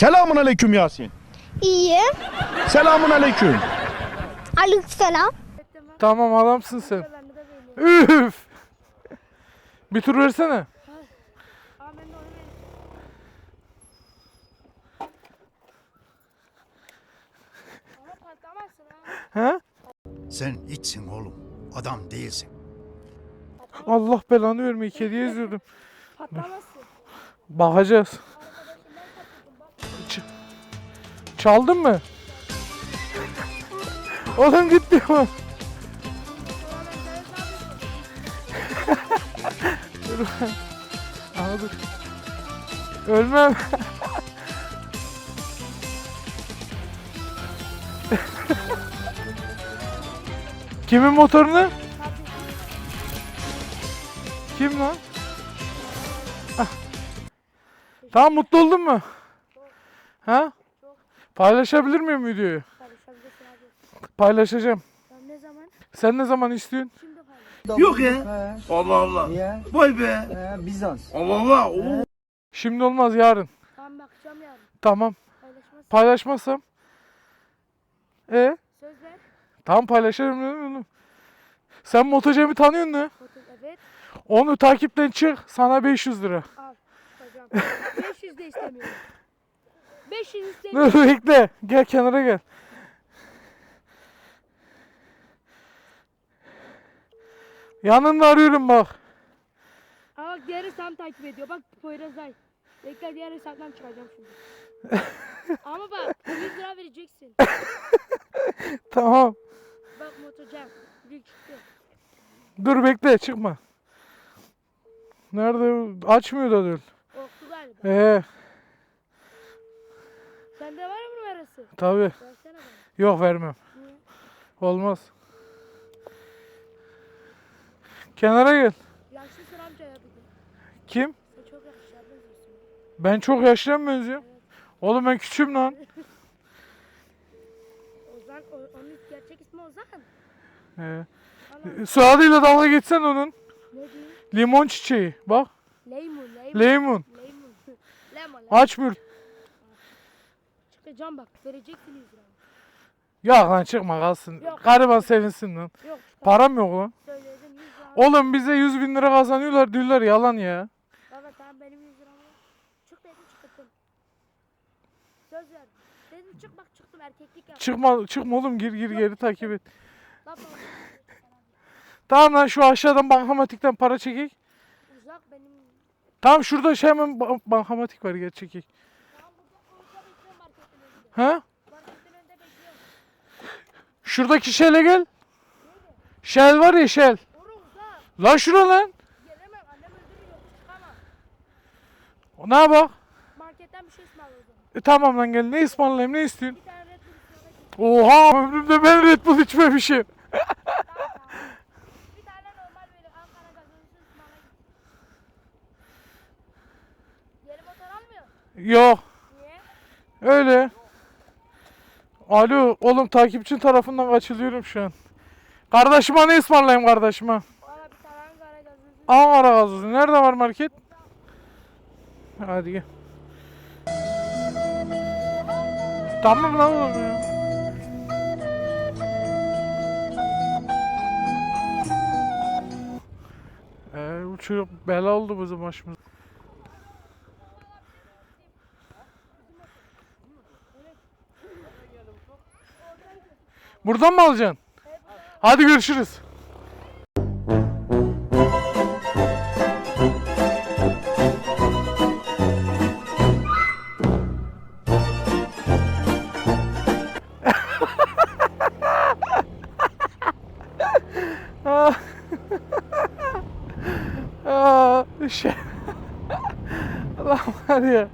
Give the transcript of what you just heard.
Selamun aleyküm Yasin. İyi. Selamun aleyküm. Aleykümselam. Tamam adamsın sen. Üf. Bir tur versene. He? Sen içsin oğlum. Adam değilsin. Allah belanı vermeyi kediye izliyordum. Patlamazsın. Bakacağız. Çaldın mı? Oğlum gitti mi? dur. Aha, dur. Ölmem. Kimin motorunu? Kim lan? Ah. Tamam mutlu oldun mu? Ha? Paylaşabilir miyim videoyu? Paylaşabilirsin abi. Paylaşacağım. Ben ne zaman? Sen ne zaman istiyorsun? Şimdi paylaş. Allah Allah. Niye? Vay be. Ee, Bizans. Allah Allah. Oo. Şimdi olmaz yarın. Tamam bakacağım yarın. Tamam. Paylaşmazsam. E Söz ver. tamam paylaşırım dedim oğlum. Sen Motocem'i tanıyorsun mu? Evet. Onu takipten çık sana 500 lira. Al. Hocam. 500 de istemiyorum. 500 istemiyorum. Dur bekle. Gel kenara gel. Yanında arıyorum bak. Ama bak diğer hesabım takip ediyor. Bak Poyrazay. Bekle diğer hesaptan çıkacağım şimdi. Ama bak 100 lira vereceksin. Tamam. Bak motocan. Büyük çıktı. Dur bekle çıkma. Nerede? Açmıyor da dur. Korktu galiba. Ee, Sende var mı numarası? tabi. Versene bana. Yok vermem. Niye? Olmaz. Kenara gel. Yaşlısın amca ya bir de. Kim? Sen çok benziyorsun. Ben çok yaşlıya mı benziyorum? Oğlum ben küçüğüm lan. Ozan, o, onun gerçek ismi Ozan. Ee, Ana, soyadıyla dalga geçsen onun. ne diyeyim? Limon çiçeği. Bak. Leymun, leymun. Leymun. Lemon, lemon. Açmıyor. Çıkacağım bak, vereceksin 100 lira. Ya lan çıkma kalsın. Yok. Gariban sevinsin lan. Yok. Param yok lan. Söyledim 100 lira. Oğlum bize 100 bin lira kazanıyorlar diyorlar yalan ya. Baba tamam benim 100 liram var. Çık dedim çıktım. Söz verdim. Dedim çık bak çıktım erkeklik yap. Çıkma çıkma oğlum gir gir geri takip et. Lan baba, Tamam lan şu aşağıdan bankamatikten para çekek. uzak benim. Tamam şurada şey hemen ba- bankamatik var gel çekek. Şuradaki şele gel. Şel var ya şel. Lan şura lan. Gelemem annem öldürüyor. Çıkamam. Ne yapak? Marketten bir şey ısmarla o zaman. E, tamam lan gel ne ısmarlayayım ne istiyorsun? Bir tane Red Bull. Oha ömrümde ben Red Bull içmemişim. Bir tane normal böyle Ankara motor almıyor. Yok Niye? öyle. Alo oğlum takipçin tarafından kaçılıyorum şu an. Kardeşime ne ısmarlayayım kardeşime? Valla bir tane Ankara gazozu. Nerede var market? Hadi gel. Tamam lan oğlum ya. Ee, bu çocuk bela oldu bizim başımıza. Buradan mı alacaksın? Hadi görüşürüz. Ah. Aa, şey. Allah var ya.